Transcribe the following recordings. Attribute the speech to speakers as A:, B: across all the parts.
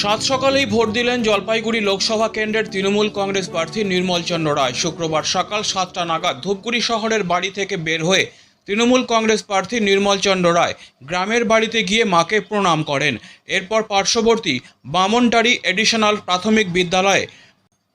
A: সাত সকালেই ভোট দিলেন জলপাইগুড়ি লোকসভা কেন্দ্রের তৃণমূল কংগ্রেস প্রার্থী নির্মল চন্দ্র রায়। শুক্রবার সকাল সাতটা নাগাদ ধূপগুড়ি শহরের বাড়ি থেকে বের হয়ে তৃণমূল কংগ্রেস প্রার্থী নির্মল চন্দ্র রায় গ্রামের বাড়িতে গিয়ে মাকে প্রণাম করেন। এরপর পার্শ্ববর্তী বামনটারি এডিশনাল প্রাথমিক বিদ্যালয়ে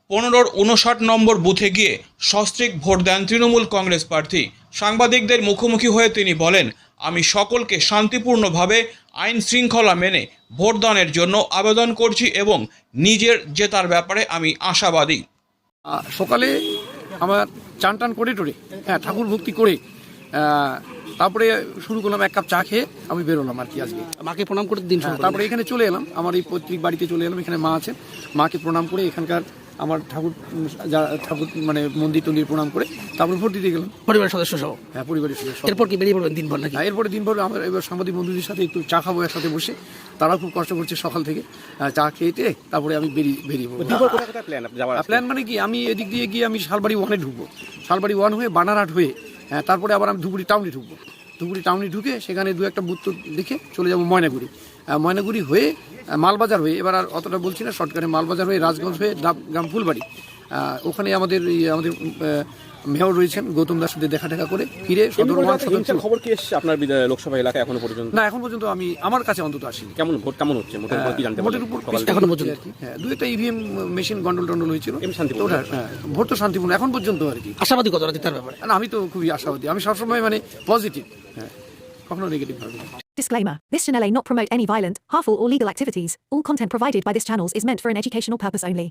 A: পনেরোর উনষাট নম্বর বুথে গিয়ে সস্ত্রীক ভোট দেন তৃণমূল কংগ্রেস প্রার্থী। সাংবাদিকদের মুখোমুখি হয়ে তিনি বলেন আমি সকলকে শান্তিপূর্ণভাবে আইন শৃঙ্খলা মেনে ভোটদানের জন্য আবেদন করছি এবং নিজের জেতার ব্যাপারে আমি আশাবাদী।
B: সকালে আমার চান টান করে টোরে হ্যাঁ ঠাকুর ভক্তি করে তারপরে শুরু করলাম এক কাপ চা খেয়ে আমি বেরোলাম আর কি আজকে।
C: মাকে প্রণাম করে দিন
B: হ্যাঁ। তারপরে এখানে চলে এলাম আমার এই পৈতৃক বাড়িতে চলে এলাম এখানে মা আছে মাকে প্রণাম করে এখানকার আমার ঠাকুর উম, যা ঠাকুর মানে মন্দির টন্দির প্রণাম করে তারপর ভোট দিতে গেলাম।
C: পরিবারের সদস্য সহ?
B: হ্যাঁ পরিবারের সদস্য
C: এরপর কি বেরিয়ে পড়বেন দিনভর নাকি?
B: হ্যাঁ, এরপরে দিনভর আমার এবার সাংবাদিক বন্ধুদের সাথে একটু চা খাব একসাথে বসে। তারা খুব কষ্ট করছে সকাল থেকে। চা খেয়েতে তারপরে আমি বেরিয়ে বেরিয়ে পড়ব। প্ল্যান মানে কি? আমি এদিক দিয়ে গিয়ে আমি শালবাড়ি ওয়ানে ঢুকবো। শালবাড়ি ওয়ান হয়ে বানারহাট হয়ে হ্যাঁ তারপরে আবার আমি ধুবুরি টাউনে ঢুকবো। ধুবুরি টাউনে ঢুকে সেখানে দু একটা বুথ দেখে চলে যাব ময়নাগুড়ি। ময়নাগুড়ি হয়ে মালবাজার হয়ে, এবার আর অতটা বলছি না, শর্টকাটে মালবাজার হয়ে রাজগঞ্জ হয়ে ডাব- গ্রাম ফুলবাড়ি। ওখানে আমাদের আমাদের মেয়র রয়েছেন গৌতম দাস সাথে দেখা দেখা করে ফিরে সদর।
D: খবর কি এসছে আপনার লোকসভা এলাকা এখনও পর্যন্ত?
B: না এখন পর্যন্ত আমি আমার কাছে অন্তত আসিনি।
D: কেমন ভোট কেমন হচ্ছে? কি জানতে
B: ভোটের উপর এখনও পর্যন্ত হ্যাঁ দু একটা ইভিএম মেশিন গন্ডল টন্ডল হয়েছিল।
D: শান্তিপূর্ণ।
B: হ্যাঁ, ভোট তো শান্তিপূর্ণ এখন পর্যন্ত আর কি।
C: আশাবাদী কতটা জেতার ব্যাপারে?
B: না, আমি তো খুবই আশাবাদী। আমি সবসময় মানে পজিটিভ হ্যাঁ কখনো নেগেটিভ ভাবি।
E: Disclaimer This channel may not promote any violent, harmful, or legal activities. All content provided by this channel is meant for an educational purpose only.